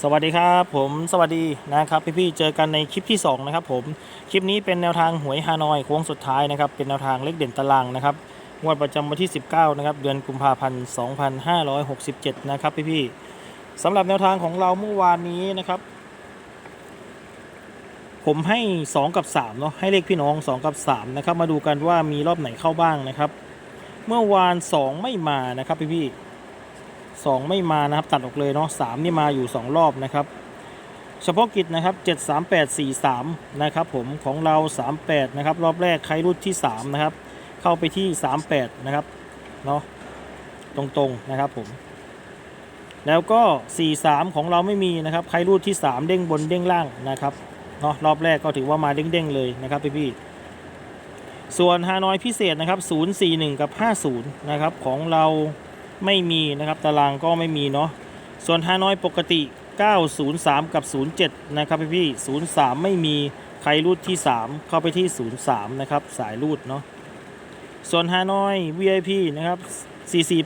สวัสดีครับผมสวัสดีนะครับพี่ๆเจอกันในคลิปที่ 2 นะครับผม คลิปนี้เป็นแนวทางหวยฮานอยโค้งสุดท้ายนะครับ เป็นแนวทางเลขเด่นตารางนะครับงวดประจำวันที่ 19 นะครับ เดือนกุมภาพันธ์ 2567 นะครับพี่ๆสำหรับแนวทางของเราเมื่อวานนี้นะครับ ผมให้ 2 กับ 3 เนาะให้เลขพี่น้อง 2 กับ 3 นะครับ มาดูกันว่ามีรอบไหนเข้าบ้างนะครับ เมื่อวาน 2 ไม่มานะครับพี่ๆ สองไม่มานะครับตัดออกเลยเนาะสามนี่มาอยู่ 2 รอบนะครับ เฉพาะกิจนะครับ7 3 8 4 3นะครับผมของเรา 38นะครับรอบแรกใครรุ่นที่3นะครับเข้าไปที่ 38นะครับเนาะตรงๆนะครับผมแล้วก็ 43 ของเราไม่มีนะครับใครรูดที่ 3 เด้งบนเด้งล่างนะครับเนาะรอบแรกก็ถือว่ามาเด้งๆเลยนะครับพี่ๆส่วนฮานอยพิเศษนะครับ 041 กับ 50 นะครับของเรา ไม่มีนะครับตารางก็ไม่มีเนาะส่วนฮานอยปกติ 903 กับ 07 นะครับพี่ๆ03 ไม่มีใครรูดที่ 3 เข้าไปที่ 03 นะครับ สายรูดเนาะส่วนฮานอย VIP นะครับ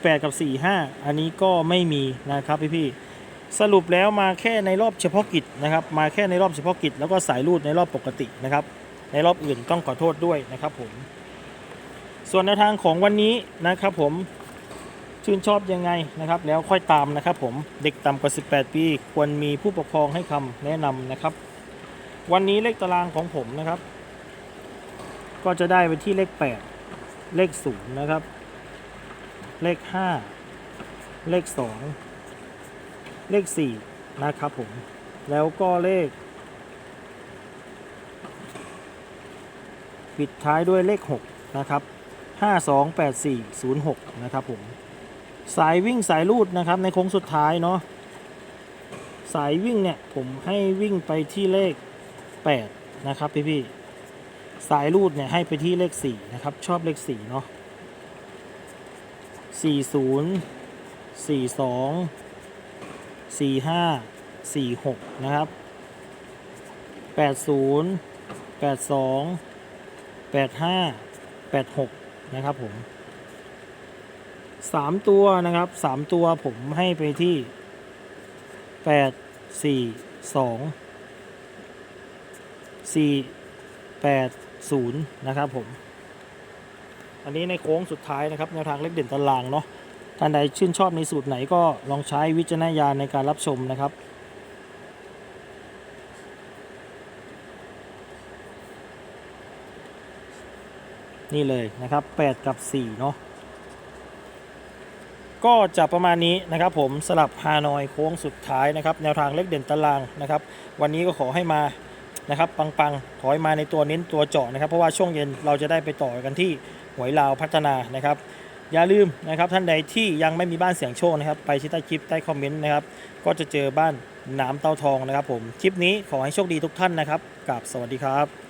448 กับ 45 อันนี้ก็ไม่มีนะครับพี่ๆสรุปแล้วมาแค่ในรอบเฉพาะกิจนะครับ มาแค่ในรอบเฉพาะกิจ แล้วก็สายรูดในรอบปกตินะครับ ในรอบอื่นต้องขอโทษด้วยนะครับผม ส่วนแนวทางของวันนี้นะครับผม ชื่นชอบยังไงนะครับ แล้วค่อยตามนะครับ ผมเด็กต่ำกว่า 18 ปี ควรมีผู้ปกครองให้คำแนะนำนะครับ วันนี้เลขตารางของผมนะครับ ก็จะได้ไปที่เลข 8 เลข0นะครับ เลข 5 เลข 2 เลข 4 นะครับผม แล้วก็เลข ปิดท้ายด้วยเลข 6 นะครับ 528406 นะครับผม สายวิ่งสายลูดนะครับในโค้งสุดท้ายเนาะสายวิ่งเนี่ยผมให้วิ่งไปที่เลข 8 นะครับพี่พี่ๆสายลูดเนี่ยให้ไปที่เลข 4 นะครับ ชอบเลข 4 เนาะ40 42 45 46 นะครับ 80 82 85 86 นะครับผม สามตัวนะครับสามตัวผมให้ไปที่แปดสี่สองสี่แปดศูนย์นะครับผม อันนี้ในโค้งสุดท้ายนะครับแนวทางเลขเด่นตารางเนาะท่านใดชื่นชอบในสูตรไหนก็ลองใช้วิจารณญาณในการรับชมนะครับนี่เลยนะครับ 8 กับ 4 เนาะ ก็จะประมาณนี้นะครับผมสลับฮานอยโค้งสุดท้ายนะครับแนวทางเลขเด่นตารางนะครับวันนี้ก็ขอให้มานะครับปังๆ ขอให้มาในตัวเน้นตัวเจาะนะครับเพราะว่าช่วงเย็นเราจะได้ไปต่อกันที่หวยลาวพัฒนานะครับอย่าลืมนะครับท่านใดที่ยังไม่มีบ้านเสียงโชคนะครับไปที่ใต้คลิปใต้คอมเมนต์นะครับก็จะเจอบ้านน้ำเต้าทองนะครับผมคลิปนี้ขอให้โชคดีทุกท่านนะครับกับสวัสดีครับ